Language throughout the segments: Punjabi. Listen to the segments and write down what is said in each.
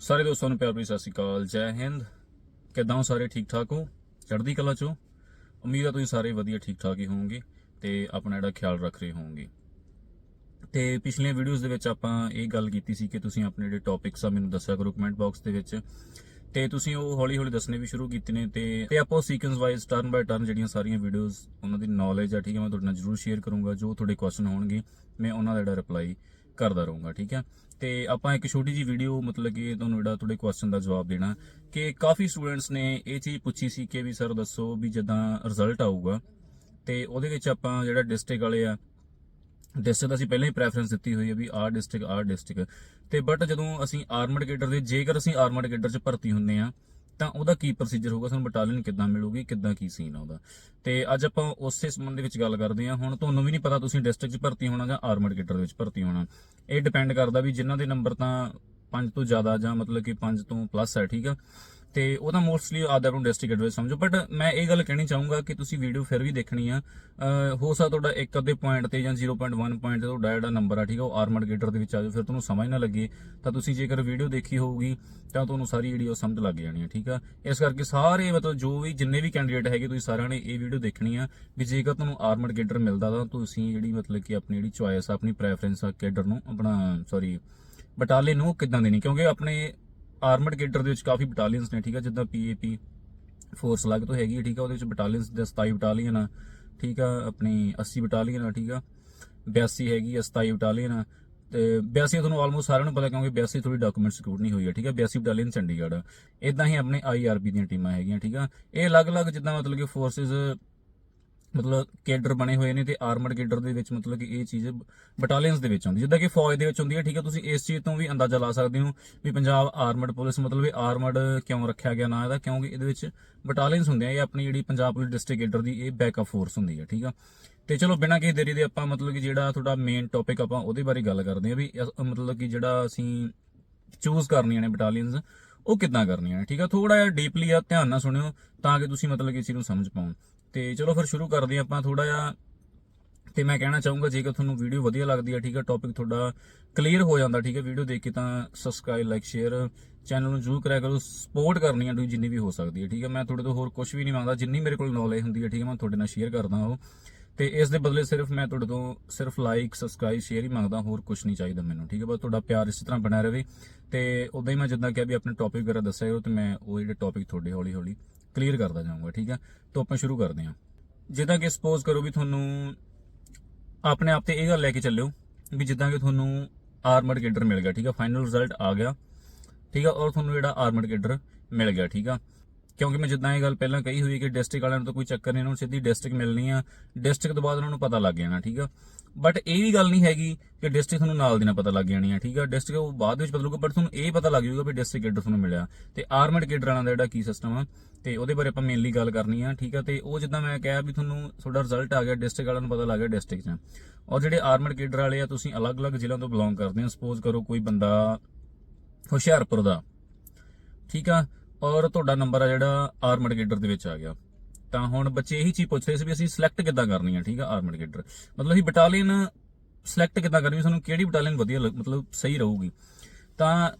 ਸਾਰੇ ਦੋਸਤਾਂ ਨੂੰ ਪਿਆਰ ਭਰੀ ਸਤਿ ਸ਼੍ਰੀ ਅਕਾਲ, ਜੈ ਹਿੰਦ। ਕਿੱਦਾਂ ਹੋ ਸਾਰੇ? ਠੀਕ ਠਾਕ ਹੋ? ਚੜ੍ਹਦੀ ਕਲਾ ਚੋਂ? ਉਮੀਦ ਆ ਤੁਸੀਂ ਸਾਰੇ ਵਧੀਆ, ਠੀਕ ਠਾਕ ਹੀ ਹੋਵੋਗੇ ਤੇ ਆਪਣਾ ਜਿਹੜਾ ਖਿਆਲ ਰੱਖ ਰਹੇ ਹੋਵੋਗੇ। ਤੇ ਪਿਛਲੀਆਂ ਵੀਡੀਓਜ਼ ਦੇ ਵਿੱਚ ਆਪਾਂ ਇਹ ਗੱਲ ਕੀਤੀ ਸੀ ਕਿ ਤੁਸੀਂ ਆਪਣੇ ਜਿਹੜੇ ਟੌਪਿਕਸ ਆ, ਮੈਨੂੰ ਦੱਸਿਆ ਕਰੋ ਕਮੈਂਟ ਬਾਕਸ ਦੇ ਵਿੱਚ। ਤੇ ਤੁਸੀਂ ਉਹ ਹੌਲੀ ਹੌਲੀ ਦੱਸਣੇ ਵੀ ਸ਼ੁਰੂ ਕੀਤੇ ਨੇ ਤੇ ਤੇ ਆਪਾਂ sequence wise turn by turn ਜਿਹੜੀਆਂ ਸਾਰੀਆਂ ਵੀਡੀਓਜ਼ ਉਹਨਾਂ ਦੀ ਨੌਲੇਜ ਆ, ਠੀਕ ਹੈ, ਮੈਂ ਤੁਹਾਡੇ ਨਾਲ ਜ਼ਰੂਰ ਸ਼ੇਅਰ ਕਰੂੰਗਾ, ਜੋ ਤੁਹਾਡੇ ਕੁਐਸਚਨ ਹੋਣਗੇ, ਮੈਂ ਉਹਨਾਂ ਦਾ ਜਿਹੜਾ ਰਿਪਲਾਈ ਕਰਦਾ ਰਹੂੰਗਾ, ਠੀਕ ਹੈ? ਤੇ ਆਪਾਂ ਇੱਕ ਛੋਟੀ ਜੀ ਵੀਡੀਓ ਮਤਲਬ ਕਿ ਤੁਹਾਨੂੰ ਜਿਹੜਾ ਤੁਹਾਡੇ ਕੁਐਸਚਨ ਦਾ ਜਵਾਬ ਦੇਣਾ, ਕਿ ਕਾਫੀ ਸਟੂਡੈਂਟਸ ਨੇ ਇਹ ਚੀਜ਼ ਪੁੱਛੀ ਸੀ ਕਿ ਵੀ ਸਰ ਦੱਸੋ ਵੀ ਜਦੋਂ ਰਿਜ਼ਲਟ ਆਊਗਾ, ਤੇ ਉਹਦੇ ਵਿੱਚ ਆਪਾਂ ਜਿਹੜਾ ਡਿਸਟ੍ਰਿਕਟ ਵਾਲੇ ਆ ਡਿਸਟ੍ਰਿਕਟ ਦਾ ਅਸੀਂ ਪਹਿਲਾਂ ਹੀ ਪ੍ਰੈਫਰੈਂਸ ਦਿੱਤੀ ਹੋਈ ਹੈ ਵੀ ਆਹ ਡਿਸਟ੍ਰਿਕਟ ਆਹ ਡਿਸਟ੍ਰਿਕਟ ਤੇ ਬਟ ਜਦੋਂ ਅਸੀਂ ਆਰਮਡ ਕੇਡਰ ਦੇ, ਜੇਕਰ ਅਸੀਂ ਆਰਮਡ ਕੇਡਰ 'ਚ ਭਰਤੀ ਹੁੰਦੇ ਆ ਤਾਂ ਉਹਦਾ ਕੀ ਪ੍ਰੋਸੀਜਰ ਹੋਊਗਾ? ਸਾਨੂੰ ਬਟਾਲੀਅਨ ਕਿੱਦਾਂ ਮਿਲੂਗੀ? ਕਿੱਦਾਂ ਕੀ ਸੀਨ ਆ ਉਹਦਾ? ਤੇ ਅੱਜ ਆਪਾਂ ਉਸੇ ਸੰਬੰਧ ਦੇ ਵਿੱਚ ਗੱਲ ਕਰਦੇ ਹਾਂ। ਹੁਣ ਤੁਹਾਨੂੰ ਵੀ ਨਹੀਂ ਪਤਾ ਤੁਸੀਂ ਡਿਸਟ੍ਰਿਕਟ 'ਚ ਭਰਤੀ ਹੋਣਾ ਜਾਂ ਆਰਮਡ ਕੇਡਰ ਦੇ ਵਿੱਚ ਭਰਤੀ ਹੋਣਾ। ਇਹ ਡਿਪੈਂਡ ਕਰਦਾ ਵੀ ਜਿਨ੍ਹਾਂ ਦੇ ਨੰਬਰ ਤਾਂ 5 ਤੋਂ ਜ਼ਿਆਦਾ ਜਾਂ ਮਤਲਬ ਕਿ 5 ਤੋਂ ਪਲੱਸ ਹੈ, ਠੀਕ ਆ? ਤੇ ਤਾਂ ਮੋਸਟਲੀ ਆਦਰ ਨੂੰ ਡਿਸਟ੍ਰਿਕਟ ਐਡਵਾਈਸ ਸਮਝੋ। ਬਟ ਮੈਂ ਇਹ ਗੱਲ ਕਹਿਣੀ ਚਾਹੂੰਗਾ ਕਿ ਤੁਸੀਂ ਵੀਡੀਓ ਫਿਰ ਵੀ ਦੇਖਣੀ ਆ। ਹੋ ਸਕਦਾ ਤੁਹਾਡਾ ਇੱਕ ਅੱਧੇ ਪੁਆਇੰਟ ਤੇ ਜਾਂ 0.1 ਪੁਆਇੰਟ ਤੇ ਤੁਹਾਡਾ ਜਿਹੜਾ ਨੰਬਰ ਆ, ਠੀਕ ਆ, ਉਹ ਆਰਮਡ ਗੇਟਰ ਦੇ ਵਿੱਚ ਆ ਜਾਓ ਫਿਰ ਤੁਹਾਨੂੰ ਸਮਝ ਨਾ ਲੱਗੇ। ਤਾਂ ਤੁਸੀਂ ਜੇਕਰ ਵੀਡੀਓ ਦੇਖੀ ਹੋਊਗੀ, ਤਾਂ ਤੁਹਾਨੂੰ ਸਾਰੀ ਜਿਹੜੀ ਉਹ ਸਮਝ ਲੱਗ ਜਾਣੀ ਆ, ਠੀਕ ਆ। ਇਸ ਕਰਕੇ ਸਾਰੇ ਮਤਲਬ ਜੋ ਵੀ ਜਿੰਨੇ ਵੀ ਕੈਂਡੀਡੇਟ ਹੈਗੇ, ਤੁਸੀਂ ਸਾਰਿਆਂ ਨੇ ਇਹ ਵੀਡੀਓ ਦੇਖਣੀ ਆ ਵੀ ਜੇਕਰ ਤੁਹਾਨੂੰ ਆਰਮਡ ਗੇਟਰ ਮਿਲਦਾ ਤਾਂ ਤੁਸੀਂ ਜਿਹੜੀ ਮਤਲਬ ਕਿ ਆਪਣੀ ਜਿਹੜੀ ਚੁਆਇਸ ਆ, ਆਪਣੀ ਪ੍ਰੈਫਰੈਂਸ ਆ ਕੇਡਰ ਨੂੰ ਆਪਣਾ ਸੌਰੀ ਬਟਾਲੇ ਨੂੰ ਕਿੱਦਾਂ ਦੇਣੀ? ਕਿਉਂਕਿ ਆਪਣੇ ਆਰਮਡ ਕੇਡਰ ਦੇ ਵਿੱਚ ਕਾਫੀ ਬਟਾਲੀਅਨਸ ਨੇ, ਠੀਕ ਆ? ਜਿੱਦਾਂ ਪੀਏਪੀ ਫੋਰਸ ਅਲੱਗ ਤੋਂ ਹੈਗੀ ਹੈ ਠੀਕ ਆ? ਉਹਦੇ ਵਿੱਚ ਬਟਾਲੀਅਨਸ ਦੇ 27 ਬਟਾਲੀਅਨ ਆ, ਠੀਕ ਆ? ਆਪਣੀ 80 ਬਟਾਲੀਅਨ ਆ, ਠੀਕ ਆ? 82 ਹੈਗੀ ਆ 27 ਬਟਾਲੀਅਨ ਆ। ਤੇ 82 ਤੁਹਾਨੂੰ ਆਲਮੋਸਟ ਸਾਰਿਆਂ ਨੂੰ ਪਤਾ, ਕਿਉਂਕਿ 82 ਥੋੜੀ ਡਾਕੂਮੈਂਟ ਸਿਕਿਉਰ ਨਹੀਂ ਹੋਈ ਹੈ ਠੀਕ ਆ? 82 ਬਟਾਲੀਅਨ ਚੰਡੀਗੜ੍ਹ ਇਦਾਂ ਹੀ ਆਪਣੇ ਆਈਆਰਬੀ ਦੀਆਂ ਟੀਮਾਂ ਹੈਗੀਆਂ, ਠੀਕ ਆ? ਇਹ ਅਲੱਗ-ਅਲੱਗ ਜਿੱਦਾਂ ਮਤਲਬ ਕਿ ਫੋਰਸਸ ਮਤਲਬ ਕੇਡਰ ਬਣੇ ਹੋਏ ਨੇ ਤੇ ਆਰਮਡ ਕੇਡਰ ਦੇ ਵਿੱਚ ਮਤਲਬ ਕਿ ਇਹ ਚੀਜ਼ ਬਟਾਲੀਅਨਸ ਦੇ ਵਿੱਚ ਆਉਂਦੀ ਜਿੱਦਾਂ ਕਿ ਫੌਜ ਦੇ ਵਿੱਚ ਹੁੰਦੀ ਹੈ, ਠੀਕ ਹੈ, ਤੁਸੀਂ ਇਸ ਚੀਜ਼ ਤੋਂ ਵੀ ਅੰਦਾਜ਼ਾ ਲਾ ਸਕਦੇ ਹੋ ਵੀ ਪੰਜਾਬ ਆਰਮਡ ਪੁਲਿਸ ਮਤਲਬ ਇਹ ਆਰਮਡ ਕਿਉਂ ਰੱਖਿਆ ਗਿਆ ਨਾਂ ਇਹਦਾ, ਕਿਉਂਕਿ ਇਹਦੇ ਵਿੱਚ ਬਟਾਲੀਅਨਸ ਹੁੰਦੇ ਆ, ਇਹ ਆਪਣੀ ਜਿਹੜੀ ਪੰਜਾਬ ਪੁਲਿਸ ਡਿਸਟ੍ਰਿਕਟ ਕੇਡਰ ਦੀ ਇਹ ਬੈਕਅਪ ਫੋਰਸ ਹੁੰਦੀ ਹੈ, ਠੀਕ ਆ। ਤੇ ਚਲੋ, ਬਿਨਾਂ ਕਿਸੇ ਦੇਰੀ ਦੇ ਆਪਾਂ ਮਤਲਬ ਕਿ ਜਿਹੜਾ ਤੁਹਾਡਾ ਮੇਨ ਟੌਪਿਕ ਆਪਾਂ ਉਹਦੇ ਬਾਰੇ ਗੱਲ ਕਰਦੇ ਆ ਵੀ ਮਤਲਬ ਕਿ ਜਿਹੜਾ ਅਸੀਂ ਚੂਜ਼ ਕਰਨੀਆਂ ਨੇ ਬਟਾਲੀਅਨਸ ਉਹ ਕਿੱਦਾਂ ਕਰਨੀਆਂ ਨੇ, ਠੀਕ ਆ। ਥੋੜਾ ਜਿਹਾ ਡੀਪਲੀ ਆ, ਧਿਆਨ ਨਾਲ ਸੁਣਿਓ ਤਾਂ ਕਿ ਤੁਸੀਂ ਮਤਲਬ ਕਿ ਇਸ ਨੂੰ ਸਮਝ ਪਾਓ। ਤੇ ਚਲੋ ਫਿਰ ਸ਼ੁਰੂ ਕਰਦੇ ਹਾਂ ਆਪਾਂ ਥੋੜਾ ਜਿਹਾ। ਤੇ ਮੈਂ ਕਹਿਣਾ ਚਾਹੂੰਗਾ, ਜੇਕਰ ਤੁਹਾਨੂੰ ਵੀਡੀਓ ਵਧੀਆ ਲੱਗਦੀ ਹੈ, ਠੀਕ ਹੈ ਟੌਪਿਕ ਤੁਹਾਡਾ ਕਲੀਅਰ ਹੋ ਜਾਂਦਾ, ਠੀਕ ਹੈ ਵੀਡੀਓ ਦੇਖ ਕੇ ਤਾਂ ਸਬਸਕ੍ਰਾਈਬ ਲਾਈਕ ਸ਼ੇਅਰ ਚੈਨਲ ਨੂੰ ਜਰੂਰ ਕਰਿਆ ਕਰੋ। ਸਪੋਰਟ ਕਰਨੀ ਹੈ, ਤੁਸੀਂ ਜਿੰਨੀ ਵੀ ਹੋ ਸਕਦੀ ਹੈ, ਠੀਕ ਹੈ। ਮੈਂ ਤੁਹਾਡੇ ਤੋਂ ਹੋਰ ਕੁਝ ਵੀ ਨਹੀਂ ਮੰਗਦਾ, ਜਿੰਨੀ ਮੇਰੇ ਕੋਲ ਨੌਲੇਜ ਹੁੰਦੀ ਹੈ, ਠੀਕ ਹੈ, ਮੈਂ ਤੁਹਾਡੇ ਨਾਲ ਸ਼ੇਅਰ ਕਰਦਾ ਉਹ ਤੇ ਇਸ ਦੇ ਬਦਲੇ ਸਿਰਫ ਮੈਂ ਤੁਹਾਡੇ ਤੋਂ ਸਿਰਫ ਲਾਈਕ ਸਬਸਕ੍ਰਾਈਬ ਸ਼ੇਅਰ ਹੀ ਮੰਗਦਾ, ਹੋਰ ਕੁਝ ਨਹੀਂ ਚਾਹੀਦਾ ਮੈਨੂੰ, ਠੀਕ ਹੈ। ਬਸ ਤੁਹਾਡਾ ਪਿਆਰ ਇਸੇ ਤਰ੍ਹਾਂ ਬਣਿਆ ਰਹੇ। ਤੇ ਉਦਾਂ ਹੀ ਮੈਂ ਜਿੱਦਾਂ ਕਿਹਾ ਵੀ ਆਪਣੇ ਟੌਪਿਕ ਵਗੈਰਾ ਦੱਸਿਆ ਕਰੋ, ਤੇ ਮੈਂ ਉਹ ਜਿਹੜੇ ਟੌਪਿਕ ਤੁਹਾਡੇ ਹੌਲੀ ਹੌਲੀ ਕਲੀਅਰ ਕਰਦਾ ਜਾਊਂਗਾ, ਠੀਕ ਹੈ? ਤਾਂ ਆਪਾਂ ਸ਼ੁਰੂ ਕਰਦੇ ਹਾਂ। ਜਿੱਦਾਂ ਕਿ ਸਪੋਜ਼ ਕਰੋ ਵੀ ਤੁਹਾਨੂੰ ਆਪਣੇ ਆਪ ਤੇ ਇਹ ਗੱਲ ਲੈ ਕੇ ਚੱਲਿਓ ਵੀ ਜਿੱਦਾਂ ਕਿ ਤੁਹਾਨੂੰ ਆਰਮਡ ਕੇਡਰ ਮਿਲ ਗਿਆ, ਠੀਕ ਆ ਫਾਈਨਲ ਰਿਜ਼ਲਟ ਆ ਗਿਆ, ਠੀਕ ਆ ਔਰ ਤੁਹਾਨੂੰ ਜਿਹੜਾ ਆਰਮਡ ਕੇਡਰ ਮਿਲ ਗਿਆ, ਠੀਕ ਆ ਕਿਉਂਕਿ ਮੈਂ ਜਿੱਦਾਂ ਇਹ ਗੱਲ ਪਹਿਲਾਂ ਕਹੀ ਹੋਈ ਕਿ ਡਿਸਟ੍ਰਿਕਟ ਵਾਲਿਆਂ ਨੂੰ ਤਾਂ ਕੋਈ ਚੱਕਰ ਨਹੀਂ ਉਹਨਾਂ ਨੂੰ ਸਿੱਧੀ ਡਿਸਟ੍ਰਿਕਟ ਮਿਲਣੀ ਆ। ਡਿਸਟ੍ਰਿਕਟ ਤੋਂ ਬਾਅਦ ਉਹਨਾਂ ਨੂੰ ਪਤਾ ਲੱਗ ਜਾਣਾ, ਠੀਕ ਆ? ਬਟ ਇਹ ਵੀ ਗੱਲ ਨਹੀਂ ਹੈਗੀ ਕਿ ਡਿਸਟ੍ਰਿਕਟ ਤੁਹਾਨੂੰ ਨਾਲ ਦੀ ਨਾਲ ਪਤਾ ਲੱਗ ਜਾਣੀ ਆ, ਠੀਕ ਆ? ਡਿਸਟ੍ਰਿਕਟ ਉਹ ਬਾਅਦ ਵਿੱਚ ਪਤਾ ਲੱਗੂਗਾ ਬਟ ਤੁਹਾਨੂੰ ਇਹ ਪਤਾ ਲੱਗ ਜਾਊਗਾ ਵੀ ਡਿਸਟ੍ਰਿਕਟ ਕੇਡਰ ਤੁਹਾਨੂੰ ਮਿਲਿਆ। ਤੇ ਆਰਮਡ ਕੇਡਰ ਵਾਲਿਆਂ ਦਾ ਜਿਹੜਾ ਕੀ ਸਿਸਟਮ ਆ, ਤੇ ਉਹਦੇ ਬਾਰੇ ਆਪਾਂ ਮੇਨਲੀ ਗੱਲ ਕਰਨੀ ਆ, ਠੀਕ ਆ? ਤੇ ਉਹ ਜਿੱਦਾਂ ਮੈਂ ਕਿਹਾ ਵੀ ਤੁਹਾਨੂੰ ਤੁਹਾਡਾ ਰਿਜ਼ਲਟ ਆ ਗਿਆ ਡਿਸਟ੍ਰਿਕਟ ਵਾਲਿਆਂ ਨੂੰ ਪਤਾ ਲੱਗ ਗਿਆ ਡਿਸਟ੍ਰਿਕਟ 'ਚ। ਔਰ ਜਿਹੜੇ ਆਰਮਡ ਕੇਡਰ ਵਾਲੇ ਆ, ਤੁਸੀਂ ਅਲੱਗ-ਅਲੱਗ ਜ਼ਿਲ੍ਹਿਆਂ ਤੋਂ ਬਿਲੋਂਗ ਕਰਦੇ ਹੋ ਸਪੋਜ਼ ਕਰੋ ਕੋਈ ਬੰਦਾ ਹੁਸ਼ਿਆਰਪੁਰ ਦਾ, ਠੀਕ ਆ? ਔਰ ਤੁਹਾਡਾ ਨੰਬਰ ਆ ਜਿਹੜਾ ਆਰਮਡ ਗੇਡਰ ਦੇ ਵਿੱਚ ਆ ਗਿਆ। ਤਾਂ ਹੁਣ ਬੱਚੇ ਇਹੀ ਚੀਜ਼ ਪੁੱਛ ਰਹੇ ਸੀ ਵੀ ਅਸੀਂ ਸਿਲੈਕਟ ਕਿੱਦਾਂ ਕਰਨੀ ਹੈ ਠੀਕ ਆ ਆਰਮਡ ਗੇਡਰ ਮਤਲਬ ਅਸੀਂ ਬਟਾਲੀਅਨ ਸਿਲੈਕਟ ਕਿੱਦਾਂ ਕਰਨੀ ਸਾਨੂੰ ਕਿਹੜੀ ਬਟਾਲੀਅਨ ਵਧੀਆ ਮਤਲਬ ਸਹੀ ਰਹੂਗੀ। ਤਾਂ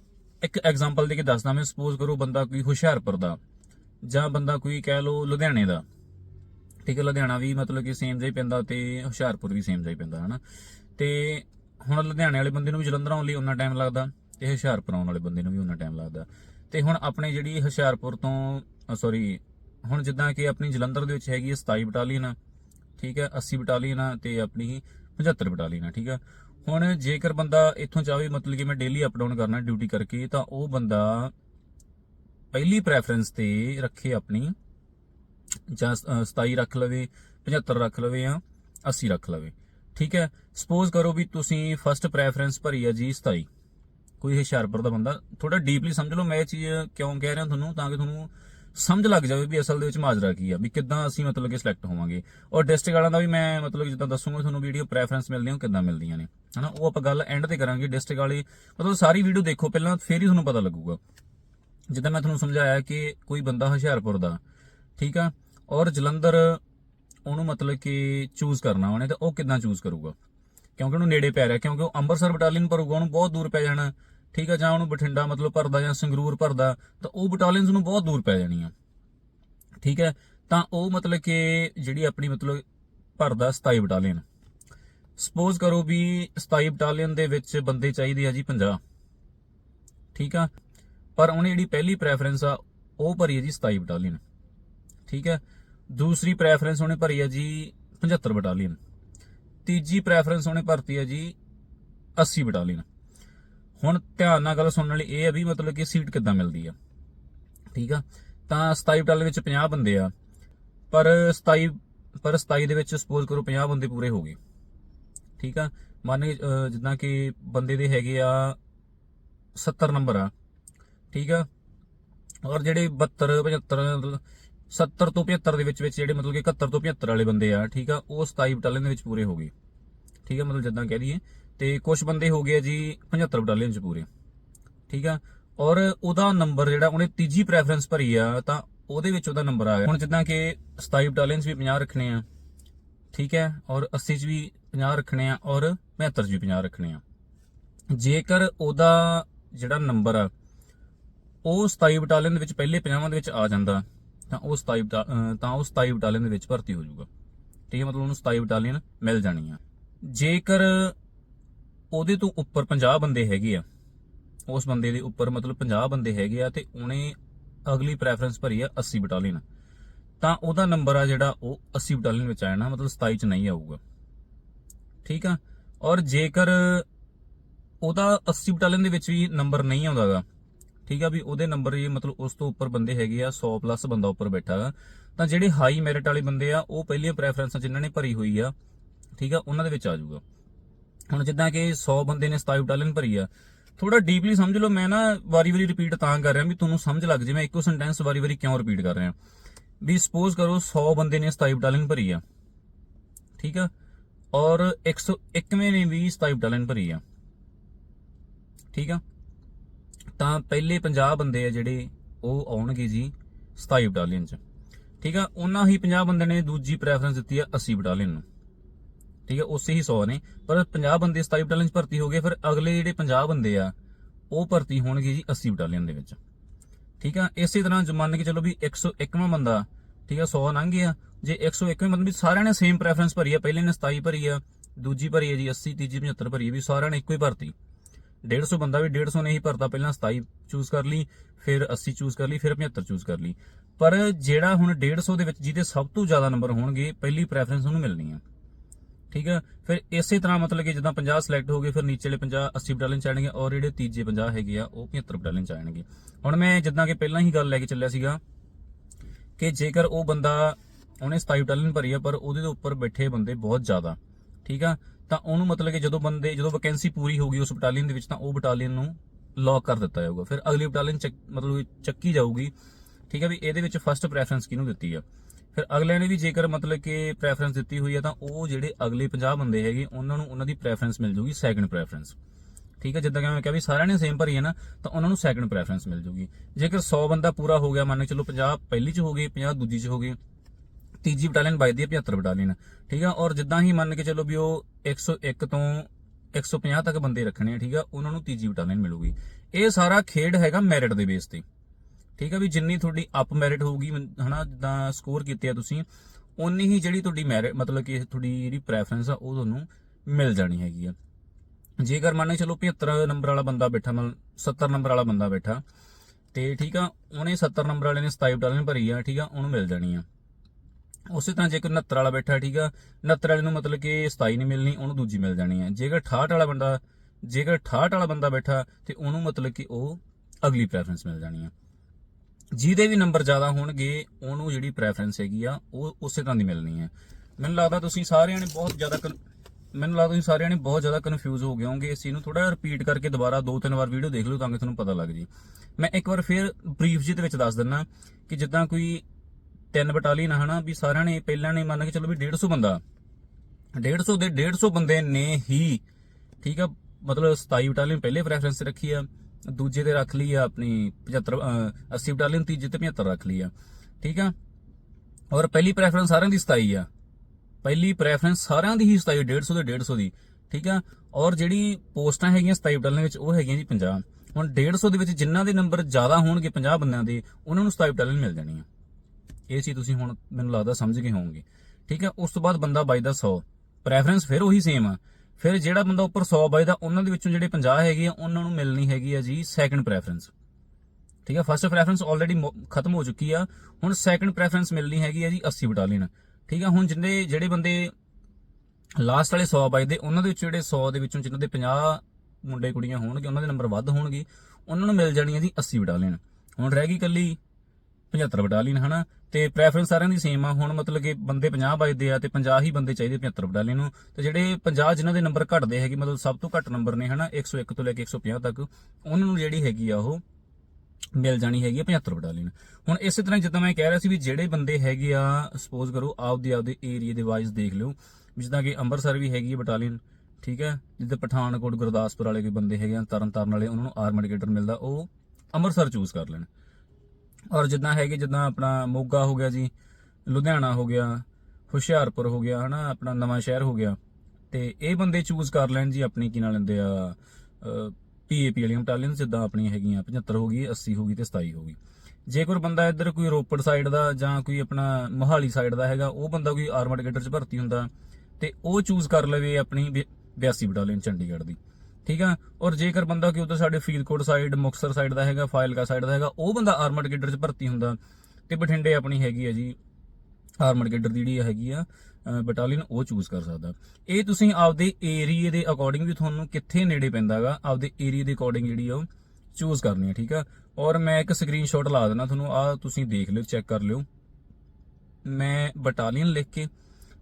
ਇੱਕ ਐਗਜ਼ਾਮਪਲ ਦੇ ਕੇ ਦੱਸਦਾ ਮੈਂ ਸਪੋਜ਼ ਕਰੋ ਬੰਦਾ ਕੋਈ ਹੁਸ਼ਿਆਰਪੁਰ ਦਾ ਜਾਂ ਬੰਦਾ ਕੋਈ ਕਹਿ ਲਓ ਲੁਧਿਆਣੇ ਦਾ। ਠੀਕ ਹੈ ਲੁਧਿਆਣਾ ਵੀ ਮਤਲਬ ਕਿ ਸੇਮ ਜਿਹਾ ਹੀ ਪੈਂਦਾ ਤੇ ਹੁਸ਼ਿਆਰਪੁਰ ਵੀ ਸੇਮ ਜਿਹਾ ਹੀ ਪੈਂਦਾ ਹਨਾ। ਤੇ ਹੁਣ ਲੁਧਿਆਣੇ ਵਾਲੇ ਬੰਦੇ ਨੂੰ ਵੀ ਜਲੰਧਰ ਆਉਣ ਲਈ ਉਨਾ ਟਾਈਮ ਲੱਗਦਾ ਤੇ ਹੁਸ਼ਿਆਰਪੁਰ ਆਉਣ ਵਾਲੇ ਬੰਦੇ ਨੂੰ ਵੀ ਉਨਾ ਟਾਈਮ ਲੱਗਦਾ। ਤੇ ਹੁਣ ਆਪਣੇ ਜਿਹੜੀ ਹੁਸ਼ਿਆਰਪੁਰ ਤੋਂ ਸੌਰੀ ਹੁਣ ਜਿੱਦਾਂ ਕਿ ਆਪਣੀ ਜਲੰਧਰ ਦੇ ਵਿੱਚ ਹੈਗੀ ਹੈ 27 ਬਟਾਲੀਅਨ ਆ, ਠੀਕ ਹੈ 80 ਬਟਾਲੀਅਨ ਆ ਤੇ ਆਪਣੀ 75 ਬਟਾਲੀਅਨ ਆ, ਠੀਕ ਆ ਹੁਣ ਜੇਕਰ ਬੰਦਾ ਇੱਥੋਂ ਚਾਹੇ ਮਤਲਬ ਕਿ ਮੈਂ ਡੇਲੀ ਅਪ ਡਾਊਨ ਕਰਨਾ ਡਿਊਟੀ ਕਰਕੇ ਤਾਂ ਉਹ ਬੰਦਾ ਪਹਿਲੀ ਪ੍ਰੈਫਰੈਂਸ ਤੇ ਰੱਖੇ ਆਪਣੀ ਜਾਂ ਅ, 27 ਰੱਖ ਲਵੇ 75 ਰੱਖ ਲਵੇ ਜਾਂ 80 ਰੱਖ ਲਵੇ ਠੀਕ ਹੈ। ਸਪੋਜ਼ ਕਰੋ ਵੀ ਤੁਸੀਂ ਫਸਟ ਪ੍ਰੈਫਰੈਂਸ ਭਰੀ ਹੈ ਜੀ 27 ਕੋਈ ਹੁਸ਼ਿਆਰਪੁਰ ਦਾ ਬੰਦਾ ਥੋੜਾ ਡੀਪਲੀ ਸਮਝ ਲਓ, ਮੈਂ ਇਹ ਚੀਜ਼ ਕਿਉਂ ਕਹਿ ਰਿਹਾ ਤੁਹਾਨੂੰ, ਤਾਂ ਕਿ ਤੁਹਾਨੂੰ ਸਮਝ ਲੱਗ ਜਾਵੇ ਵੀ ਅਸਲ ਦੇ ਵਿੱਚ ਮਾਜਰਾ ਕੀ ਆ, ਵੀ ਕਿੱਦਾਂ ਅਸੀਂ ਮਤਲਬ ਕਿ ਸਿਲੈਕਟ ਹੋਵਾਂਗੇ। ਔਰ ਡਿਸਟ੍ਰਿਕਟ ਵਾਲਿਆਂ ਦਾ ਵੀ ਮੈਂ ਮਤਲਬ ਜਿੱਦਾਂ ਦੱਸੂਗਾ, ਤੁਹਾਨੂੰ ਵੀਡੀਓ ਪ੍ਰੈਫਰੈਂਸ ਮਿਲਦੀਆਂ, ਉਹ ਕਿੱਦਾਂ ਮਿਲਦੀਆਂ ਨੇ। ਹਨਾ, ਉਹ ਆਪਾਂ ਗੱਲ ਐਂਡ ਤੇ ਕਰਾਂਗੇ ਡਿਸਟ੍ਰਿਕਟ ਵਾਲੀ, ਮਤਲਬ ਸਾਰੀ ਵੀਡੀਓ ਦੇਖੋ, ਪਹਿਲਾਂ ਫੇਰ ਹੀ ਤੁਹਾਨੂੰ ਪਤਾ ਲੱਗੂਗਾ। ਜਿੱਦਾਂ ਮੈਂ ਤੁਹਾਨੂੰ ਸਮਝਾਇਆ ਕਿ ਕੋਈ ਬੰਦਾ ਹੁਸ਼ਿਆਰਪੁਰ ਦਾ, ਠੀਕ ਆ, ਔਰ ਜਲੰਧਰ ਉਹਨੂੰ ਮਤਲਬ ਕਿ ਚੂਜ਼ ਕਰਨਾ ਉਹਨੇ, ਤਾਂ ਉਹ ਕਿੱਦਾਂ ਚੂਜ਼ ਕਰੂਗਾ? ਕਿਉਂਕਿ ਉਹਨੂੰ ਨੇੜੇ ਪੈ ਰਿਹਾ, ਕਿਉਂਕਿ ਉਹ ਅੰਮ੍ਰਿਤਸਰ ਬਟਾਲੀਅਨ ਭਰੂਗਾ, ਉਹਨੂੰ ਬਹੁਤ ਦੂਰ ਪੈ ਜਾਣਾ। ਠੀਕ ਆ, ਜਾਂ ਉਹਨੂੰ ਬਠਿੰਡਾ ਮਤਲਬ ਭਰਦਾ ਜਾਂ ਸੰਗਰੂਰ ਭਰਦਾ, ਤਾਂ ਉਹ ਬਟਾਲੀਅਨਸ ਨੂੰ ਬਹੁਤ ਦੂਰ ਪੈ ਜਾਣੀਆਂ। ਠੀਕ ਹੈ, ਤਾਂ ਉਹ ਮਤਲਬ ਕਿ ਜਿਹੜੀ ਆਪਣੀ ਮਤਲਬ ਭਰਦਾ 27 ਬਟਾਲੀਅਨ ਸਪੋਜ਼ ਕਰੋ ਵੀ 27 ਬਟਾਲੀਅਨ ਦੇ ਵਿੱਚ ਬੰਦੇ ਚਾਹੀਦੇ ਆ ਜੀ 50 ਠੀਕ ਆ, ਪਰ ਉਹਨੇ ਜਿਹੜੀ ਪਹਿਲੀ ਪ੍ਰੈਫਰੈਂਸ ਆ, ਉਹ ਭਰੀ ਹੈ ਜੀ 27 ਬਟਾਲੀਅਨ ਠੀਕ ਹੈ, ਦੂਸਰੀ ਪ੍ਰੈਫਰੈਂਸ ਉਹਨੇ ਭਰੀ ਹੈ ਜੀ 75 ਬਟਾਲੀਅਨ ਤੀਜੀ ਪ੍ਰੈਫਰੈਂਸ ਉਹਨੇ ਭਰਤੀ ਹੈ ਜੀ 80 ਬਟਾਲੀਅਨ ਹੁਣ ਧਿਆਨ ਨਾਲ ਗੱਲ ਸੁਣਨ ਵਾਲੀ ਇਹ ਆ ਵੀ ਮਤਲਬ ਕਿ ਸੀਟ ਕਿੱਦਾਂ ਮਿਲਦੀ ਆ। ਠੀਕ ਆ? ਤਾਂ 27 ਬਟਾਲੀਅਨ ਵਿੱਚ 50 ਬੰਦੇ ਆ ਪਰ 27 ਪਰ 27 ਦੇ ਵਿੱਚ ਸਪੋਜ਼ ਕਰੋ 50 ਬੰਦੇ ਪੂਰੇ ਹੋ ਗਏ। ਠੀਕ ਆ? ਮੰਨ ਕੇ, ਜਿੱਦਾਂ ਕਿ ਬੰਦੇ ਦੇ ਹੈਗੇ ਆ 70 ਨੰਬਰ ਆ। ਠੀਕ ਆ? ਔਰ ਜਿਹੜੇ 72 75 ਮਤਲਬ 70 ਤੋਂ 75 ਦੇ ਵਿੱਚ ਵਿੱਚ ਜਿਹੜੇ ਮਤਲਬ ਕਿ 71 ਤੋਂ 75 ਵਾਲੇ ਬੰਦੇ ਆ ਠੀਕ ਆ? ਉਹ 27 ਬਟਾਲੀਅਨ ਦੇ ਵਿੱਚ ਪੂਰੇ ਹੋ ਗਏ। ਠੀਕ ਆ? ਮਤਲਬ ਜਿੱਦਾਂ ਕਹਿ ਦਈਏ ਤੇ ਕੁਝ ਬੰਦੇ ਹੋ ਗਏ ਜੀ 75 ਬਟਾਲੀਅਨ ਚ ਪੂਰੇ। ਠੀਕ ਆ? ਔਰ ਉਹਦਾ ਨੰਬਰ ਜਿਹੜਾ ਉਹਨੇ ਤੀਜੀ ਪ੍ਰੈਫਰੈਂਸ ਭਰੀ ਆ, ਤਾਂ ਉਹਦੇ ਵਿੱਚ ਉਹਦਾ ਨੰਬਰ ਆ ਗਿਆ। ਹੁਣ ਜਿੱਦਾਂ ਕਿ 27 ਬਟਾਲੀਅਨਸ ਵੀ 50 ਰੱਖਣੇ ਆ, ਠੀਕ ਹੈ? ਔਰ 80 ਚ ਵੀ 50 ਰੱਖਣੇ ਆ ਔਰ 75 ਚ ਵੀ 50 ਰੱਖਣੇ ਆ। ਜੇਕਰ ਉਹਦਾ ਜਿਹੜਾ ਨੰਬਰ ਆ, ਉਹ 27 ਬਟਾਲੀਅਨ ਦੇ ਵਿੱਚ ਪਹਿਲੇ 50 ਦੇ ਵਿੱਚ ਆ ਜਾਂਦਾ, ਤਾਂ ਉਹ 27 ਬਟਾ- ਤਾਂ ਉਹ 27 ਬਟਾਲੀਅਨ ਦੇ ਵਿੱਚ ਭਰਤੀ ਹੋ ਜਾਊਗਾ। ਠੀਕ ਹੈ? ਮਤਲਬ ਉਹਨੂੰ 27 ਬਟਾਲੀਅਨ ਮਿਲ ਜਾਣੀ ਆ। ਜੇਕਰ ਉਹਦੇ ਤੋਂ ਉੱਪਰ 50 ਬੰਦੇ ਹੈਗੇ ਆ। ਉਸ ਬੰਦੇ ਦੇ ਉੱਪਰ ਮਤਲਬ 50 ਬੰਦੇ ਹੈਗੇ ਆ ਤੇ ਉਹਨੇ ਅਗਲੀ ਪ੍ਰੈਫਰੈਂਸ ਭਰੀ ਆ 80 ਬਟਾਲੀਅਨ ਤਾਂ ਉਹਦਾ ਨੰਬਰ ਆ ਜਿਹੜਾ ਉਹ 80 ਬਟਾਲੀਅਨ ਵਿੱਚ ਆ ਜਾਣਾ ਮਤਲਬ 27 ਚ ਨਹੀਂ ਆਊਗਾ। ਠੀਕ ਆ? ਔਰ ਜੇਕਰ ਉਹਦਾ 80 ਬਟਾਲੀਅਨ ਦੇ ਵਿੱਚ ਵੀ ਨੰਬਰ ਨਹੀਂ ਆਉਂਦਾਗਾ, ਠੀਕ ਆ ਵੀ ਉਹਦੇ ਨੰਬਰ ਇਹ ਮਤਲਬ ਉਸ ਤੋਂ ਉੱਪਰ ਬੰਦੇ ਹੈਗੇ ਆ 100 ਪਲੱਸ ਬੰਦਾ ਉੱਪਰ ਬੈਠਾ ਗਾ, ਤਾਂ ਜਿਹੜੇ ਹਾਈ ਮੈਰਿਟ ਵਾਲੇ ਬੰਦੇ ਆ, ਉਹ ਪਹਿਲੀਆਂ ਪ੍ਰੈਫਰੈਂਸਾਂ ਜਿਨ੍ਹਾਂ ਨੇ ਭਰੀ ਹੋਈ ਆ, ਠੀਕ ਆ, ਉਹਨਾਂ ਦੇ ਵਿੱਚ ਆ ਜਾਊਗਾ। ਹੁਣ ਜਿੱਦਾਂ ਕਿ 100 ਬੰਦੇ ਨੇ 27 ਬਟਾਲੀਅਨ ਭਰੀ ਆ ਥੋੜਾ ਡੀਪਲੀ ਸਮਝ ਲਓ, ਮੈਂ ਨਾ ਵਾਰੀ-ਵਾਰੀ ਰਿਪੀਟ ਤਾਂ ਕਰ ਰਿਹਾ ਵੀ ਤੁਹਾਨੂੰ ਸਮਝ ਲੱਗ ਜੇ, ਮੈਂ ਇੱਕੋ ਸੈਂਟੈਂਸ ਵਾਰੀ-ਵਾਰੀ ਕਿਉਂ ਰਿਪੀਟ ਕਰ ਰਿਹਾ। ਵੀ ਸਪੋਜ਼ ਕਰੋ 100 ਬੰਦੇ ਨੇ 27 ਬਟਾਲੀਅਨ ਭਰੀ ਆ, ਠੀਕ ਆ? ਔਰ 101ਵੇਂ ਨੇ ਵੀ 27 ਬਟਾਲੀਅਨ ਭਰੀ ਆ, ਠੀਕ ਆ? ਤਾਂ ਪਹਿਲੇ 50 ਬੰਦੇ ਆ ਜਿਹੜੇ ਉਹ ਆਉਣਗੇ ਜੀ 27 ਬਟਾਲੀਅਨ ਚ, ਠੀਕ ਆ? ਉਹਨਾਂ ਹੀ 50 ਬੰਦੇ ਨੇ ਦੂਜੀ ਪ੍ਰੈਫਰੈਂਸ ਦਿੱਤੀ ਆ 80 ਬਟਾਲੀਅਨ ਨੂੰ। ਠੀਕ ਹੈ, ਉਸੇ ਹੀ 100 ਨੇ। ਪਰ 50 ਬੰਦੇ 27 ਬਟਾਲੀਅਨ ਚ ਭਰਤੀ ਹੋ ਗਏ, ਫਿਰ ਅਗਲੇ ਜਿਹੜੇ 50 ਬੰਦੇ ਆ, ਉਹ ਭਰਤੀ ਹੋਣਗੇ ਜੀ 80 ਬਟਾਲੀਅਨ ਦੇ ਵਿੱਚ। ਠੀਕ ਆ, ਇਸੇ ਤਰ੍ਹਾਂ ਜੋ ਮੰਨ ਕੇ ਚਲੋ ਵੀ 101ਵਾਂ ਬੰਦਾ, ਠੀਕ ਆ 100 ਲੰਘ ਗਿਆ। ਜੇ 101ਵੇਂ ਬੰਦੇ ਵੀ ਸਾਰਿਆਂ ਨੇ ਸੇਮ ਪ੍ਰੈਫਰੈਂਸ ਭਰੀ ਆ, ਪਹਿਲੇ ਨੇ 27 ਭਰੀ ਆ, ਦੂਜੀ ਭਰੀ ਹੈ ਜੀ 80 ਤੀਜੀ 75 ਭਰੀ ਵੀ ਸਾਰਿਆਂ ਨੇ ਇੱਕੋ ਹੀ ਭਰਤੀ। 150 ਬੰਦਾ ਵੀ 150 ਨੇ ਹੀ ਭਰਤਾ, ਪਹਿਲਾਂ 27 ਚੂਜ਼ ਕਰ ਲਈ, ਫਿਰ 80 ਚੂਜ਼ ਕਰ ਲਈ, ਫਿਰ 75 ਚੂਜ਼ ਕਰ ਲਈ। ਪਰ ਜਿਹੜਾ ਹੁਣ 150 ਦੇ ਵਿੱਚ ਜਿਹਦੇ ਸਭ ਤੋਂ ਜ਼ਿਆਦਾ ਨੰਬਰ ਹੋਣਗੇ, ਪਹਿਲੀ ਪ੍ਰੈਫਰੈਂਸ ਉਹਨੂੰ ਮਿਲਣੀ ਆ। ਠੀਕ ਹੈ? ਫਿਰ ਇਸੇ ਤਰ੍ਹਾਂ ਮਤਲਬ ਕਿ ਜਿੱਦਾਂ 50 ਸਿਲੈਕਟ ਹੋ ਗਏ, ਫਿਰ ਨੀਚੇ ਵਾਲੇ 50 80 ਬਟਾਲੀਅਨ ਚ ਆਣਗੇ ਔਰ ਜਿਹੜੇ ਤੀਜੇ 50 ਹੈਗੇ ਆ, ਉਹ 75 ਬਟਾਲੀਅਨ ਚ ਆਣਗੇ ਹੁਣ ਮੈਂ ਜਿੱਦਾਂ ਕਿ ਪਹਿਲਾਂ ਹੀ ਗੱਲ ਲੈ ਕੇ ਚੱਲਿਆ ਸੀਗਾ ਕਿ ਜੇਕਰ ਉਹ ਬੰਦਾ ਉਹਨੇ 27 ਬਟਾਲੀਅਨ ਭਰੀ ਆ, ਪਰ ਉਹਦੇ ਤੋਂ ਉੱਪਰ ਬੈਠੇ ਬੰਦੇ ਬਹੁਤ ਜ਼ਿਆਦਾ, ਠੀਕ ਆ? ਤਾਂ ਉਹਨੂੰ ਮਤਲਬ ਕਿ ਜਦੋਂ ਬੰਦੇ, ਜਦੋਂ ਵੈਕੈਂਸੀ ਪੂਰੀ ਹੋ ਗਈ ਉਸ ਬਟਾਲੀਅਨ ਦੇ ਵਿੱਚ, ਤਾਂ ਉਹ ਬਟਾਲੀਅਨ ਨੂੰ ਲੌਕ ਕਰ ਦਿੱਤਾ ਜਾਊਗਾ। ਫਿਰ ਅਗਲੀ ਬਟਾਲੀਅਨ ਮਤਲਬ ਚੱਕੀ ਜਾਊਗੀ, ਠੀਕ ਹੈ ਵੀ ਇਹਦੇ ਵਿੱਚ ਫਸਟ ਪ੍ਰੈਫਰੈਂਸ ਕਿਹਨੂੰ ਦਿੱਤੀ ਆ? ਫਿਰ ਅਗਲੇ ਨੇ ਵੀ ਜੇਕਰ ਮਤਲਬ ਕਿ ਪ੍ਰੈਫਰੈਂਸ ਦਿੱਤੀ ਹੋਈ ਹੈ ਤਾਂ ਉਹ ਜਿਹੜੇ ਅਗਲੇ 50 ਬੰਦੇ ਹੈਗੇ, ਉਹਨਾਂ ਨੂੰ ਉਹਨਾਂ ਦੀ ਪ੍ਰੈਫਰੈਂਸ ਮਿਲ ਜੂਗੀ ਸੈਕੰਡ ਪ੍ਰੈਫਰੈਂਸ ਠੀਕ ਹੈ ਜਿੱਦਾਂ ਕਿ ਮੈਂ ਕਿਹਾ ਵੀ ਸਾਰਿਆਂ ਨੇ ਸੇਮ ਭਰੀ ਹੈ ਨਾ, ਤਾਂ ਉਹਨਾਂ ਨੂੰ ਸੈਕੰਡ ਪ੍ਰੈਫਰੈਂਸ ਮਿਲ ਜੂਗੀ। ਜੇਕਰ 100 ਬੰਦਾ ਪੂਰਾ ਹੋ ਗਿਆ, ਮੰਨ ਕੇ ਚਲੋ 50 ਪਹਿਲੀ ਚ ਹੋ ਗਏ 50 ਦੂਜੀ ਚ ਹੋ ਗਏ, ਤੀਜੀ ਬਟਾਲੀਅਨ ਵੱਜਦੀ ਹੈ 75 ਬਟਾਲੀਅਨ ਠੀਕ ਆ, ਔਰ ਜਿੱਦਾਂ ਹੀ ਮੰਨ ਕੇ ਚਲੋ ਵੀ ਉਹ 101 ਤੋਂ 150 ਤੱਕ ਬੰਦੇ ਰੱਖਣੇ ਆ, ਠੀਕ ਆ, ਉਹਨਾਂ ਨੂੰ ਤੀਜੀ ਬਟਾਲੀਅਨ ਮਿਲੂਗੀ। ਇਹ ਸਾਰਾ ਖੇਡ ਹੈਗਾ ਮੈਰਿਟ ਦੇ ਬੇਸ ਤੇ। ਠੀਕ ਆ ਵੀ ਜਿੰਨੀ ਤੁਹਾਡੀ ਅਪ ਮੈਰਿਟ ਹੋਊਗੀ, ਮਨ- ਹਨਾ, ਜਿੱਦਾਂ ਸਕੋਰ ਕੀਤੇ ਆ ਤੁਸੀਂ ਉਨੀ ਹੀ ਜਿਹੜੀ ਤੁਹਾਡੀ ਮੈਰਿਟ ਮਤਲਬ ਕਿ ਤੁਹਾਡੀ ਜਿਹੜੀ ਪ੍ਰੈਫਰੈਂਸ ਆ, ਉਹ ਤੁਹਾਨੂੰ ਮਿਲ ਜਾਣੀ ਹੈਗੀ ਆ। ਜੇਕਰ ਮੰਨ ਚਲੋ 75 ਨੰਬਰ ਵਾਲਾ ਬੰਦਾ ਬੈਠਾ, ਮਤਲਬ 70 ਨੰਬਰ ਵਾਲਾ ਬੰਦਾ ਬੈਠਾ, ਤੇ ਠੀਕ ਆ, ਉਹਨੇ 70 ਨੰਬਰ ਵਾਲੇ ਨੇ 27 ਬਟਾਲੀਅਨ ਭਰੀ ਆ, ਠੀਕ ਆ, ਉਹਨੂੰ ਮਿਲ ਜਾਣੀ ਆ। ਉਸੇ ਤਰ੍ਹਾਂ ਜੇਕਰ 69 ਵਾਲਾ ਬੈਠਾ, ਠੀਕ ਆ 69 ਵਾਲੇ ਨੂੰ ਮਤਲਬ ਕਿ 27 ਨਹੀਂ ਮਿਲਣੀ, ਉਹਨੂੰ ਦੂਜੀ ਮਿਲ ਜਾਣੀ ਆ। ਜੇਕਰ 68 ਵਾਲਾ ਬੰਦਾ, ਜੇਕਰ 68 ਵਾਲਾ ਬੰਦਾ ਬੈਠਾ, ਤੇ ਉਹਨੂੰ ਮਤਲਬ ਕਿ ਉਹ ਅਗਲੀ ਪ੍ਰੈਫਰੈਂਸ ਮਿਲ ਜਾਣੀ ਆ। ਜਿਹਦੇ ਵੀ ਨੰਬਰ ਜ਼ਿਆਦਾ ਹੋਣਗੇ, ਉਹਨੂੰ ਜਿਹੜੀ ਪ੍ਰੈਫਰੈਂਸ ਹੈਗੀ ਆ, ਉਹ ਉਸੇ ਤਰ੍ਹਾਂ ਦੀ ਮਿਲਣੀ ਹੈ। ਮੈਨੂੰ ਲੱਗਦਾ ਤੁਸੀਂ ਸਾਰਿਆਂ ਨੇ ਬਹੁਤ ਜ਼ਿਆਦਾ ਕਨ- ਮੈਨੂੰ ਲੱਗਦਾ ਤੁਸੀਂ ਸਾਰਿਆਂ ਨੇ ਬਹੁਤ ਜ਼ਿਆਦਾ ਕਨਫਿਊਜ਼ ਹੋ ਗਏ ਹੋਗੇ ਇਸ ਚੀਜ਼ ਨੂੰ। ਥੋੜਾ ਰਿਪੀਟ ਕਰਕੇ ਦੁਬਾਰਾ ਦੋ ਤਿੰਨ ਵਾਰ ਵੀਡੀਓ ਦੇਖ ਲਓ ਤਾਂ ਕਿ ਤੁਹਾਨੂੰ ਪਤਾ ਲੱਗ ਜੇ ਮੈਂ ਇੱਕ ਵਾਰ ਫਿਰ ਬਰੀਫ ਜਿਹੇ ਦੇ ਵਿੱਚ ਦੱਸ ਦਿੰਨਾ ਕਿ ਜਿੱਦਾਂ ਕੋਈ ਤਿੰਨ ਬਟਾਲੀਅਨ ਆ ਹਨਾ, ਵੀ ਸਾਰਿਆਂ ਨੇ ਪਹਿਲਾਂ ਨੇ ਮੰਨ ਕੇ ਚਲੋ ਵੀ 150 ਬੰਦਾ 150 ਦੇ 150 ਬੰਦੇ ਨੇ ਹੀ, ਠੀਕ ਆ, ਮਤਲਬ 27 ਬਟਾਲੀਅਨ ਪਹਿਲੇ ਪ੍ਰੈਫਰੈਂਸ ਤੇ ਰੱਖੀ ਆ। ਦੂਜੇ ਤੇ ਰੱਖ ਲਈ ਆ ਆਪਣੀ 75 ਅਹ, 80 ਬਟਾਲੀਅਨ ਤੀਜੇ ਤੇ 75 ਰੱਖ ਲਈ ਆ। ਠੀਕ ਆ? ਔਰ ਪਹਿਲੀ ਪ੍ਰੈਫਰੈਂਸ ਸਾਰਿਆਂ ਦੀ 27 ਆ। ਪਹਿਲੀ ਪ੍ਰੈਫਰੈਂਸ ਸਾਰਿਆਂ ਦੀ ਹੀ 27 150 ਦੇ 150 ਦੀ। ਠੀਕ ਆ? ਔਰ ਜਿਹੜੀ ਪੋਸਟਾਂ ਹੈਗੀਆਂ 27 ਬਟਾਲੀਅਨ ਵਿੱਚ ਉਹ ਹੈਗੀਆਂ ਜੀ 50 ਹੁਣ 150 ਦੇ ਵਿੱਚ ਜਿਨ੍ਹਾਂ ਦੇ ਨੰਬਰ ਜ਼ਿਆਦਾ ਹੋਣਗੇ 50 ਬੰਦਿਆਂ ਦੇ ਉਹਨਾਂ ਨੂੰ 27 ਬਟਾਲੀਅਨ ਮਿਲ ਜਾਣੀ ਆ। ਇਹ ਚੀਜ਼ ਤੁਸੀਂ ਹੁਣ ਮੈਨੂੰ ਲੱਗਦਾ ਸਮਝ ਗਏ ਹੋਵੋਗੇ। ਠੀਕ ਆ? ਉਸ ਤੋਂ ਬਾਅਦ ਬੰਦਾ ਬਾਈ ਦਾ 100 ਪ੍ਰੈਫਰੈਂਸ ਫਿਰ ਉਹੀ ਸੇਮ ਆ। ਫਿਰ ਜਿਹੜਾ ਬੰਦਾ ਉੱਪਰ 100 ਵੱਜਦਾ, ਉਹਨਾਂ ਦੇ ਵਿੱਚੋਂ ਜਿਹੜੇ 50 ਹੈਗੇ ਆ, ਉਹਨਾਂ ਨੂੰ ਮਿਲਣੀ ਹੈਗੀ ਆ ਜੀ ਸੈਕੰਡ ਪ੍ਰੈਫਰੈਂਸ ਠੀਕ ਹੈ ਫਸਟ ਪ੍ਰੈਫਰੈਂਸ ਆਲਰੇਡੀ ਖਤਮ ਹੋ ਚੁੱਕੀ ਆ। ਹੁਣ ਸੈਕੰਡ ਪ੍ਰੈਫਰੈਂਸ ਮਿਲਣੀ ਹੈਗੀ ਆ ਜੀ 80 ਬਟਾਲੀਅਨ। ਠੀਕ ਆ, ਹੁਣ ਜਿੰਨੇ ਜਿਹੜੇ ਬੰਦੇ ਲਾਸਟ ਵਾਲੇ 100 ਵੱਜਦੇ, ਉਹਨਾਂ ਦੇ ਵਿੱਚ ਜਿਹੜੇ 100 ਦੇ ਵਿੱਚੋਂ ਜਿਨ੍ਹਾਂ ਦੇ 50 ਮੁੰਡੇ ਕੁੜੀਆਂ ਹੋਣਗੇ, ਉਹਨਾਂ ਦੇ ਨੰਬਰ ਵੱਧ ਹੋਣਗੇ, ਉਹਨਾਂ ਨੂੰ ਮਿਲ ਜਾਣੀ ਹੈ ਜੀ 80 ਬਟਾਲੀਅਨ। ਹੁਣ ਰਹਿ ਗਈ ਕੱਲੀ 75 ਬਟਾਲੀਅਨ, ਹਨਾ? ਤੇ ਪ੍ਰੈਫਰੈਂਸ ਸਾਰਿਆਂ ਦੀ ਸੇਮ ਆ। ਹੁਣ ਮਤਲਬ ਕਿ ਬੰਦੇ 50 ਵੱਜਦੇ ਆ ਤੇ 50 ਹੀ ਬੰਦੇ ਚਾਹੀਦੇ 75 ਬਟਾਲੀਅਨ ਨੂੰ। ਤੇ ਜਿਹੜੇ 50 ਜਿਨ੍ਹਾਂ ਦੇ ਨੰਬਰ ਘਟਦੇ ਹੈਗੇ, ਮਤਲਬ ਸਭ ਤੋਂ ਘੱਟ ਨੰਬਰ ਨੇ, ਹਨਾ? 101 ਤੋਂ ਲੈ ਕੇ 150 ਤੱਕ। ਉਹਨਾਂ ਨੂੰ ਜਿਹੜੀ ਹੈਗੀ ਆ ਉਹ ਮਿਲ ਜਾਣੀ ਹੈਗੀ ਆ 75 ਬਟਾਲੀਅਨ। ਹੁਣ ਇਸੇ ਤਰ੍ਹਾਂ ਜਿੱਦਾਂ ਮੈਂ ਕਹਿ ਰਿਹਾ ਸੀ ਵੀ ਜਿਹੜੇ ਬੰਦੇ ਹੈਗੇ ਆ ਸਪੋਜ਼ ਕਰੋ ਆਪਦੇ ਆਪਦੇ ਏਰੀਆ ਦੇ ਵਾਈਜ਼ ਦੇਖ ਲਿਓ। ਜਿੱਦਾਂ ਕਿ ਅੰਮ੍ਰਿਤਸਰ ਵੀ ਹੈਗੀ ਹੈ ਬਟਾਲੀਅਨ, ਠੀਕ ਹੈ? ਜਿੱਦਾਂ ਪਠਾਨਕੋਟ, ਗੁਰਦਾਸਪੁਰ ਵਾਲੇ ਕੋਈ ਬੰਦੇ ਹੈਗੇ ਆ ਤਰਨਤਾਰਨ ਵਾਲੇ, ਉਹਨਾਂ ਨੂੰ ਆਰਮਡ ਗੇਟਰ ਮਿਲਦਾ, ਉਹ ਅੰਮ੍ਰਿਤਸਰ ਚੂਜ਼ ਕਰ ਲੈਣ। ਔਰ ਜਿੱਦਾਂ ਹੈਗੇ, ਜਿੱਦਾਂ ਆਪਣਾ ਮੋਗਾ ਹੋ ਗਿਆ ਜੀ, ਲੁਧਿਆਣਾ ਹੋ ਗਿਆ, ਹੁਸ਼ਿਆਰਪੁਰ ਹੋ ਗਿਆ, ਹਨਾ, ਆਪਣਾ ਨਵਾਂ ਸ਼ਹਿਰ ਹੋ ਗਿਆ। ਤੇ ਇਹ ਬੰਦੇ ਚੂਜ਼ ਕਰ ਲੈਣ ਜੀ ਆਪਣੀ, ਕੀ ਨਾਲ ਲੈਂਦੇ ਆ ਪੀਏਪੀ ਵਾਲੀਆਂ ਬਟਾਲੀਅਨ ਜਿੱਦਾਂ ਆਪਣੀਆਂ ਹੈਗੀਆਂ 75 ਹੋ ਗਈ 80 ਹੋ ਗਈ ਤੇ 27 ਹੋ ਗਈ। ਜੇਕਰ ਬੰਦਾ ਇੱਧਰ ਕੋਈ ਰੋਪੜ ਸਾਈਡ ਦਾ ਜਾਂ ਕੋਈ ਆਪਣਾ ਮੋਹਾਲੀ ਸਾਈਡ ਦਾ ਹੈਗਾ, ਉਹ ਬੰਦਾ ਕੋਈ ਆਰਮਡ ਗੇਟਰ 'ਚ ਭਰਤੀ ਹੁੰਦਾ, ਤੇ ਉਹ ਚੂਜ਼ ਕਰ ਲਵੇ ਆਪਣੀ 82 ਬਟਾਲੀਅਨ ਚੰਡੀਗੜ੍ਹ ਦੀ। ਠੀਕ ਆ? ਔਰ ਜੇਕਰ ਬੰਦਾ ਕਿ ਉਧਰ ਸਾਡੇ ਫਰੀਦਕੋਟ ਸਾਈਡ ਮੁਕਸਰ ਸਾਈਡ ਦਾ ਹੈਗਾ ਫਾਇਲਕਾ ਸਾਈਡ ਦਾ ਹੈਗਾ, ਉਹ ਬੰਦਾ ਆਰਮਡ ਗੇਟਰ 'ਚ ਭਰਤੀ ਹੁੰਦਾ। ਤੇ ਬਠਿੰਡੇ ਆਪਣੀ ਹੈਗੀ ਆ ਜੀ ਆਰਮਡ ਗੇਡਰ ਦੀ ਜਿਹੜੀ ਹੈਗੀ ਆ ਬਟਾਲੀਅਨ ਉਹ ਚੂਜ਼ ਕਰ ਸਕਦਾ। ਇਹ ਤੁਸੀਂ ਆਪਦੇ ਏਰੀਏ ਦੇ ਅਕੋਰਡਿੰਗ ਵੀ ਤੁਹਾਨੂੰ ਕਿੱਥੇ ਨੇੜੇ ਪੈਂਦਾਗਾ ਆਪਦੇ ਏਰੀਏ ਦੇ ਅਕੋਰਡਿੰਗ ਜਿਹੜੀ ਆ ਉਹ ਚੂਜ਼ ਕਰਨੀ ਹੈ ਠੀਕ ਆ? ਔਰ ਮੈਂ ਇੱਕ ਸਕਰੀਨਸ਼ਾਟ ਲਾ ਦੇਣਾ ਤੁਹਾਨੂੰ ਆ ਤੁਸੀਂ ਦੇਖ ਲਿਓ ਚੈੱਕ ਕਰ ਲਿਓ। ਮੈਂ ਬਟਾਲੀਅਨ ਲਿਖ ਕੇ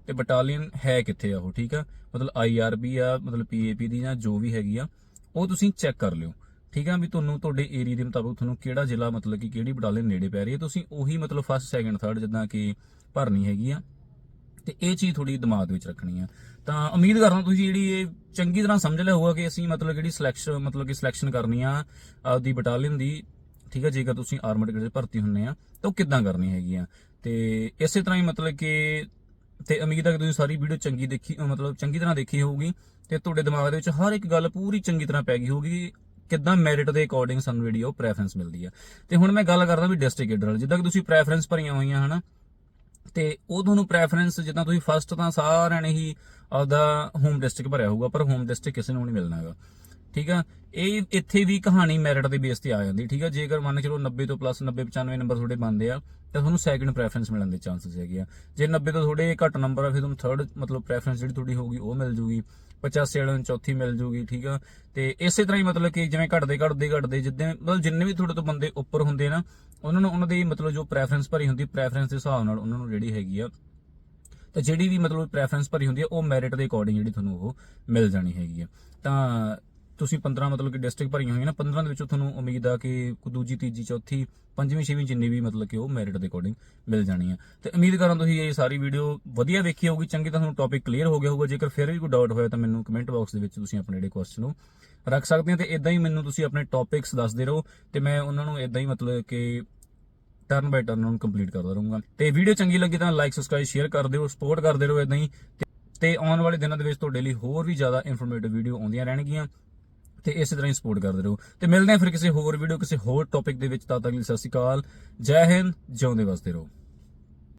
ਤੇ ਬਟਾਲੀਅਨ ਹੈ ਕਿੱਥੇ ਆ ਉਹ, ਠੀਕ ਆ? ਮਤਲਬ ਆਈਆਰਬੀ ਆ, ਮਤਲਬ ਪੀਏਪੀ ਦੀ ਜਾਂ ਜੋ ਵੀ ਹੈਗੀ ਆ, ਉਹ ਤੁਸੀਂ ਚੈੱਕ ਕਰ ਲਿਓ, ਠੀਕ ਆ? ਵੀ ਤੁਹਾਨੂੰ ਤੁਹਾਡੇ ਏਰੀਆ ਦੇ ਮੁਤਾਬਕ ਤੁਹਾਨੂੰ ਕਿਹੜਾ ਜ਼ਿਲ੍ਹਾ ਮਤਲਬ ਕਿ ਕਿਹੜੀ ਬਟਾਲੀਅਨ ਨੇੜੇ ਪੈ ਰਹੀ ਹੈ। ਤੁਸੀਂ ਉਹੀ ਮਤਲਬ ਫਸਟ ਸੈਕੰਡ ਥਰਡ ਜਿੱਦਾਂ ਕਿ ਭਰਨੀ ਹੈਗੀ ਆ। ਤੇ ਇਹ ਚੀਜ਼ ਥੋੜੀ ਦਿਮਾਗ ਵਿੱਚ ਰੱਖਣੀ ਆ। ਤਾਂ ਉਮੀਦ ਕਰਦਾ ਤੁਸੀਂ ਜਿਹੜੀ ਇਹ ਚੰਗੀ ਤਰ੍ਹਾਂ ਸਮਝ ਲਿਆ ਹੋਊਗਾ ਕਿ ਅਸੀਂ ਮਤਲਬ ਜਿਹੜੀ ਸਿਲੈਕਸ਼ਨ ਮਤਲਬ ਕਿ ਸਿਲੈਕਸ਼ਨ ਕਰਨੀ ਆ ਆਪਦੀ ਬਟਾਲੀਅਨ ਦੀ, ਠੀਕ ਆ? ਜੇਕਰ ਤੁਸੀਂ ਆਰਮਡ ਗ੍ਰੇਡ 'ਚ ਭਰਤੀ ਹੁੰਨੇ ਆ, ਤਾਂ ਉਹ ਕਿੱਦਾਂ ਕਰਨੀ ਹੈਗੀ ਆ? ਤੇ ਇਸੇ ਤਰ੍ਹਾਂ ਹੀ ਮਤਲਬ ਕਿ ਤੇ ਉਮੀਦ ਹੈ ਕਿ ਤੁਸੀਂ ਸਾਰੀ ਵੀਡੀਓ ਚੰਗੀ ਦੇਖੀ ਮਤਲਬ ਚੰਗੀ ਤਰ੍ਹਾਂ ਦੇਖੀ ਹੋਊਗੀ ਤੇ ਤੁਹਾਡੇ ਦਿਮਾਗ ਦੇ ਵਿੱਚ ਹਰ ਇੱਕ ਗੱਲ ਪੂਰੀ ਚੰਗੀ ਤਰ੍ਹਾਂ ਪੈ ਗਈ ਹੋਊਗੀ, ਕਿੱਦਾਂ ਮੈਰਿਟ ਦੇ ਅਕੋਰਡਿੰਗ ਸਾਨੂੰ ਜਿਹੜੀ ਉਹ ਪ੍ਰੈਫਰੈਂਸ ਮਿਲਦੀ ਆ। ਤੇ ਹੁਣ ਮੈਂ ਗੱਲ ਕਰਦਾ ਵੀ ਡਿਸਟ੍ਰਿਕਟ ਏਡਰ ਜਿੱਦਾਂ ਕਿ ਤੁਸੀਂ ਪ੍ਰੈਫਰੈਂਸ ਭਰੀਆਂ ਹੋਈਆਂ, ਹਨਾ? ਤੇ ਉਹ ਤੁਹਾਨੂੰ ਪ੍ਰੈਫਰੈਂਸ ਜਿੱਦਾਂ ਤੁਸੀਂ ਫਸਟ ਤਾਂ ਸਾਰਿਆਂ ਨੇ ਹੀ ਆਪਦਾ ਹੋਮ ਡਿਸਟ੍ਰਿਕਟ ਭਰਿਆ ਹੋਊਗਾ, ਪਰ ਹੋਮ ਡਿਸਟ੍ਰਿਕਟ ਕਿਸੇ ਨੂੰ ਨਹੀਂ ਮਿਲਣਾ ਠੀਕ ਆ? ਇਹ ਇੱਥੇ ਵੀ ਕਹਾਣੀ ਮੈਰਿਟ ਦੇ ਬੇਸ ਤੇ ਆ ਜਾਂਦੀ, ਠੀਕ ਆ? ਜੇਕਰ ਮੰਨ ਚਲੋ 90 ਤੋਂ ਪਲੱਸ 90 95 ਨੰਬਰ ਤੁਹਾਡੇ ਬੰਦੇ ਆ, ਤਾਂ ਤੁਹਾਨੂੰ ਸੈਕੰਡ ਪ੍ਰੈਫਰੈਂਸ ਮਿਲਣ ਦੇ ਚਾਂਸਸ ਹੈਗੇ ਆ। ਜੇ 90 ਤੋਂ ਥੋੜੇ ਘੱਟ ਨੰਬਰ ਆ, ਫਿਰ ਤੁਹਾਨੂੰ ਥਰਡ ਮਤਲਬ ਪ੍ਰੈਫਰੈਂਸ ਜਿਹੜੀ ਤੁਹਾਡੀ ਹੋਊਗੀ, ਉਹ ਮਿਲ ਜੂਗੀ। 85 ਵਾਲਿਆਂ ਨੂੰ ਚੌਥੀ ਮਿਲ ਜੂਗੀ, ਠੀਕ ਆ? ਤੇ ਇਸੇ ਤਰ੍ਹਾਂ ਹੀ ਮਤਲਬ ਕਿ ਜਿਵੇਂ ਘਟਦੇ ਘਟਦੇ ਘਟਦੇ, ਜਿੱਦਾਂ ਮਤਲਬ ਜਿੰਨੇ ਵੀ ਤੁਹਾਡੇ ਤੋਂ ਬੰਦੇ ਉੱਪਰ ਹੁੰਦੇ ਨਾ, ਉਹਨਾਂ ਨੂੰ, ਉਹਨਾਂ ਦੀ ਮਤਲਬ ਜੋ ਪ੍ਰੈਫਰੈਂਸ ਭਰੀ ਹੁੰਦੀ ਪ੍ਰੈਫਰੈਂਸ ਦੇ ਹਿਸਾਬ ਨਾਲ ਉਹਨਾਂ ਨੂੰ ਜਿਹੜੀ ਹੈਗੀ ਆ, ਤਾਂ ਜਿਹੜੀ ਵੀ ਮਤਲਬ ਪ੍ਰੈਫਰੈਂਸ ਭਰੀ ਹੁੰਦੀ ਹੈ ਉਹ ਮੈਰਿਟ ਦੇ ਅਕੋਰਡਿੰਗ ਜਿਹੜੀ ਤੁਹਾਨੂੰ ਉਹ ਮਿਲ ਜਾਣੀ ਹੈਗੀ ਆ। ਤਾਂ ਤੁਸੀਂ 15 ਮਤਲਬ ਕਿ ਡਿਸਟ੍ਰਿਕਟ ਭਰੀਆਂ ਹੋਈਆਂ ਨਾ 15 ਦੇ ਵਿੱਚੋਂ ਤੁਹਾਨੂੰ ਉਮੀਦ ਆ ਕਿ ਦੂਜੀ, ਤੀਜੀ, ਚੌਥੀ, ਪੰਜਵੀਂ, ਛੇਵੀਂ ਜਿੰਨੀ ਵੀ ਮਤਲਬ ਕਿ ਉਹ ਮੈਰਿਟ ਦੇ ਅਕੋਰਡਿੰਗ ਮਿਲ ਜਾਣੀ ਆ। ਤੇ ਉਮੀਦ ਕਰਾਂ ਤੁਸੀਂ ਇਹ ਸਾਰੀ ਵੀਡੀਓ ਵਧੀਆ ਵੇਖੀ ਹੋਊਗੀ, ਚੰਗੀ ਤਾਂ ਤੁਹਾਨੂੰ ਟੌਪਿਕ ਕਲੀਅਰ ਹੋ ਗਿਆ ਹੋਊਗਾ। ਜੇਕਰ ਫਿਰ ਵੀ ਕੋਈ ਡਾਊਟ ਹੋਇਆ ਤਾਂ ਮੈਨੂੰ ਕਮੈਂਟ ਬਾਕਸ ਦੇ ਵਿੱਚ ਤੁਸੀਂ ਆਪਣੇ ਜਿਹੜੇ ਕੁਐਸਚਨ ਨੂੰ ਰੱਖ ਸਕਦੇ ਹੋ। ਤੇ ਇਦਾਂ ਹੀ ਮੈਨੂੰ ਤੁਸੀਂ ਆਪਣੇ ਟੌਪਿਕਸ ਦੱਸਦੇ ਰਹੋ ਤੇ ਮੈਂ ਉਹਨਾਂ ਨੂੰ ਇਦਾਂ ਹੀ ਮਤਲਬ ਕਿ ਟਰਨ ਬਾਈ ਟਰਨ ਨੂੰ ਕੰਪਲੀਟ ਕਰਦਾ ਰਹੂੰਗਾ। ਤੇ ਵੀਡੀਓ ਚੰਗੀ ਲੱਗੀ ਤਾਂ ਲਾਈਕ ਸਬਸਕ੍ਰਾਈਬ ਸ਼ੇਅਰ ਕਰ ਦਿਓ ਸਪੋਰਟ ਕਰਦੇ ਰਹੋ ਇਦਾਂ ਹੀ। ਤੇ- ਤੇ ਆਉਣ ਵਾਲੇ ਦਿਨਾਂ ਦੇ ਵਿੱਚ ਤੁਹਾਡੇ ਲਈ ਹੋਰ ਵੀ ਜ਼ਿਆਦਾ ਇਨਫੋਰਮੇਟਿਵ ਵੀਡੀਓ ਆਉਂਦੀਆਂ ਰਹਿਣਗੀਆਂ। ਤੇ ਇਸੇ ਤਰ੍ਹਾਂ ਹੀ ਸਪੋਰਟ ਕਰਦੇ ਰਹੋ। ਤੇ ਮਿਲਦੇ ਹਾਂ ਫਿਰ ਕਿਸੇ ਹੋਰ ਵੀਡੀਓ ਕਿਸੇ ਹੋਰ ਟੌਪਿਕ ਦੇ ਵਿੱਚ। ਤਦ ਤੱਕ ਲਈ ਸਤਿ ਸ਼੍ਰੀ ਅਕਾਲ। ਜੈ ਹਿੰਦ, ਜਿਉਂਦੇ ਵਸਦੇ ਰਹੋ।